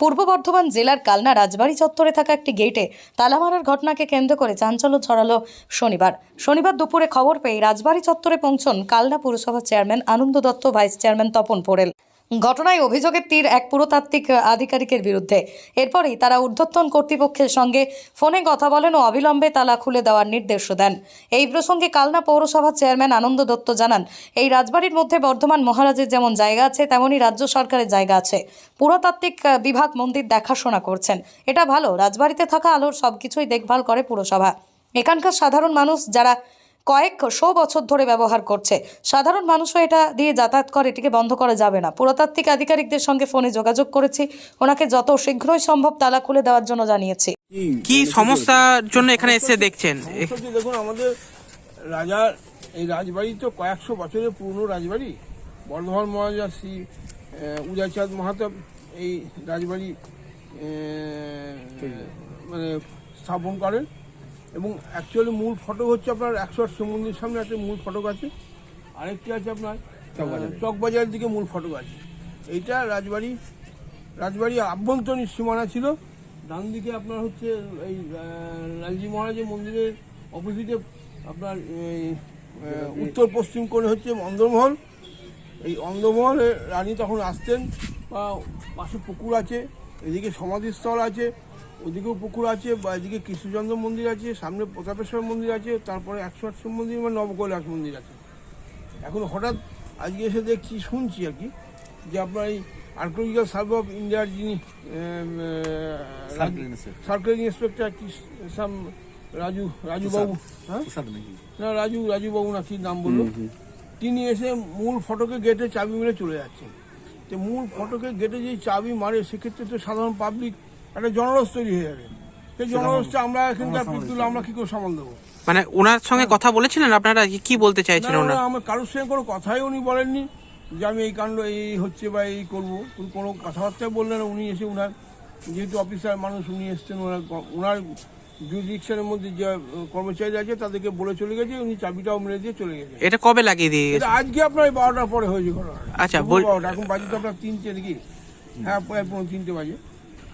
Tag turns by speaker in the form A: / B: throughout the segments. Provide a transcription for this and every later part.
A: পূর্ব বর্ধমান জেলার কালনা রাজবাড়ি চত্বরে থাকা একটি গেটে তালা মারার ঘটনাকে কেন্দ্র করে চাঞ্চল্য ছড়ালো শনিবার। শনিবার দুপুরে খবর পেয়ে রাজবাড়ি চত্বরে পৌঁছন কালনা পুরসভার chairman Ananda Dutta, vice chairman Tapan Porel. ঘটনায় অভিযোগের তীর এক পুরতাত্ত্বিক আধিকারিকের বিরুদ্ধে। এরপরেই তারা ঊর্ধ্বতন কর্তৃপক্ষের সঙ্গে ফোনে কথা বলেন ও অবিলম্বে তালা খুলে দেওয়ার নির্দেশও দেন। এই প্রসঙ্গে কালনা পৌরসভার চেয়ারম্যান আনন্দ দত্ত জানান, এই রাজবাড়ির মধ্যে বর্ধমান মহারাজের যেমন জায়গা আছে, তেমনই রাজ্য সরকারের জায়গা আছে। পুরাতাত্ত্বিক বিভাগ মন্দির দেখাশোনা করছেন। এটা ভালো, রাজবাড়িতে থাকা আলোর সব কিছুই দেখভাল করে পুরসভা। এখানকার সাধারণ মানুষ যারা কয়েক শো বছর ধরে ব্যবহার করছে। সাধারণ মানুষও এটা দিয়ে যাতায়াত করে এটিকে বন্ধ করা যাবে না। পুরাতাত্ত্বিক আধিকারিকদের সঙ্গে ফোনে যোগাযোগ করেছি। ওনাকে যত শীঘ্রই সম্ভব তালা খুলে দেওয়ার জন্য জানিয়েছি।
B: কি সমস্যার জন্য এখানে এসে দেখছেন?
C: দেখুন আমাদের রাজার এই রাজবাড়ি তো কয়েকশো বছরের পুরনো রাজবাড়ি। বর্ধমান মহারাজা শ্রী উদয়চাঁদ মাহাতাব এই রাজবাড়ি মানে স্থাপন করেন। এবং অ্যাকচুয়ালি মূল ফটো হচ্ছে আপনার একশো আট মন্দির সামনে একটা মূল ফটক আছে আরেকটি আছে আপনার চকবাজারের দিকে। মূল ফটক আছে এইটা রাজবাড়ি রাজবাড়ি আভ্যন্তরীণ সীমানা ছিল। ডান দিকে আপনার হচ্ছে এই লালজি মহারাজের মন্দিরের অপোজিটে আপনার এই, উত্তর পশ্চিম কোণে হচ্ছে অন্দরমহল। এই অন্দরমহলে রানী তখন আসতেন বা পাশে পুকুর আছে। এদিকে সমাধিস্থল আছে ওদিকেও পুকুর আছে বা এদিকে কৃষ্ণচন্দ্র মন্দির আছে সামনে প্রতাপেশ্বর মন্দির আছে তারপরে একশো আটশো মন্দির বা নবকৈলাস মন্দির আছে। এখন হঠাৎ আজকে এসে দেখছি শুনছি আর কি যে আপনার এই আর্কোলজিক্যাল সার্ভে অফ ইন্ডিয়ার যিনি সার্কেল ইন্সপেক্টর কি সাম রাজু রাজু বাবু হ্যাঁ? না রাজু রাজু বাবু না কি নাম বলল? তিনি এসে মূল ফটকে গেটে চাবি মেরে চলে যাচ্ছেন। তো মূল ফটকে গেটে যে চাবি মারে সেক্ষেত্রে তো সাধারণ পাবলিক একটা জনরস তৈরি হয়ে যাবে। সেই জনরসটা আমরা এখানকার পিতুল আমরা কি করে সামাল দেবো?
B: মানে ওনার সঙ্গে কথা বলেছিলেন? আপনারা কি- কি বলতে
C: না,
B: চাইছেন ওনার?
C: আমার কারোর সঙ্গে কোনো কথাই উনি বলেননি। যে আমি এই কাণ্ড এই হচ্ছে বা এই করব। কোনো কথাবার্তাই বললেন না। উনি এসে ওনার যেহেতু অফিসার মানুষ উনি এসছেন ওনার ওনার জুডিকশনের মধ্যে যে কর্মচারী আছে তাদেরকে বলে চলে গেছে উনি চাবিটাও মেরে দিয়ে চলে গেছে।
B: এটা কবে লাগিয়ে দিয়ে গেছে?
C: এটা আজকে আপনার বারোটার পরে হয়েছে ঘটনা।
B: আচ্ছা,
C: বারোটা, এখন বাজে তো আপনার তিনটে নাকি? হ্যাঁ প্রায় পৌনে তিনটে বাজে।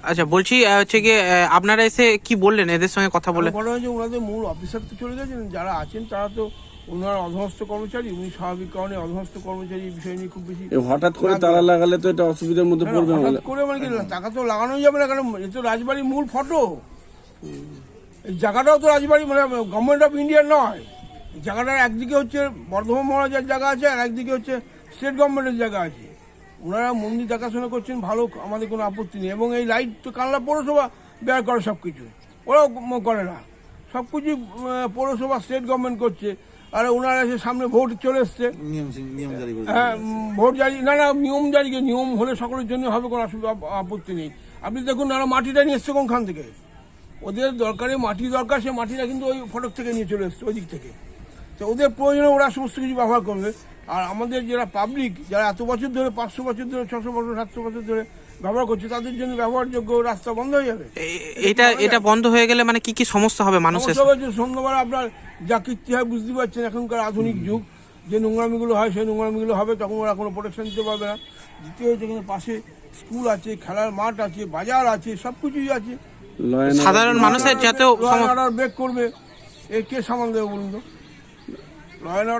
B: আচ্ছা বলছি হচ্ছে গিয়ে আপনারা এসে কি বললেন? এদের সঙ্গে কথা বলে
C: ঘটনা হয়েছে ওনাদের মূল অফিসার তো চলে গেছেন যারা আছেন তারা তো ওনার অধমস্থ কর্মচারী উনি স্বাভাবিক কারণে অধমস্থ কর্মচারী বিষয় নিয়ে খুব বেশি
D: হঠাৎ করে তালা লাগালে তো এটা অসুবিধার মধ্যে পড়বে
C: হঠাৎ
D: আমাদের।
C: করে মানে কি টাকা তো লাগানোই যাবে না কারণ এ তো রাজবাড়ির মূল ফটো। জায়গাটাও তো রাজবাড়ি মানে গভর্নমেন্ট অফ ইন্ডিয়া নয়। জায়গাটার একদিকে হচ্ছে বর্ধমান মহারাজার জায়গা আছে আর একদিকে হচ্ছে স্টেট গভর্নমেন্টের জায়গা আছে। ওনারা মন্দির দেখাশোনা করছেন ভালো আমাদের কোনো আপত্তি নেই। এবং এই লাইট তো কানলা পৌরসভা ব্যয় করে সব কিছু ওরাও করে না। সব কিছু পৌরসভা স্টেট গভর্নমেন্ট করছে। আর ওনারা এসে সামনে ভোট চলে এসছে। হ্যাঁ ভোট জারি না না নিয়ম জারি নিয়ম হলে সকলের জন্য হবে কোনো অসুবিধা আপত্তি নেই। আপনি দেখুন না মাটিটা নিয়ে এসছে কোনখান থেকে? ওদের দরকারে মাটি দরকার সে মাটিটা কিন্তু ওই ফটক থেকে নিয়ে চলে এসছে ওই দিক থেকে। তো ওদের প্রয়োজনে ওরা সমস্ত কিছু ব্যবহার করবে। আর আমাদের যারা পাবলিক যারা এত বছর ধরে পাঁচশো বছর ধরে ছশো বছর সাতশো বছর ধরে ব্যবহার করছে তাদের জন্য ব্যবহারযোগ্য রাস্তা বন্ধ হয়ে যাবে।
B: এটা এটা বন্ধ হয়ে গেলে মানে কি কি সমস্যা হবে মানুষের?
C: সন্ধ্যাবেলা আপনার যা কীর্তি হয় বুঝতে পারছেন এখনকার আধুনিক যুগ। যে নোংরামিগুলো হয় সেই নোংরামিগুলো হবে তখন ওরা কোনো প্রোটেকশন দিতে পারবে না। দ্বিতীয় হচ্ছে পাশে স্কুল আছে খেলার মাঠ আছে বাজার আছে সব কিছুই আছে।
B: সাধারণ মানুষের যাতে সম-
C: ব্রেক করবে এ কে সামাল দেবে বলুন তো?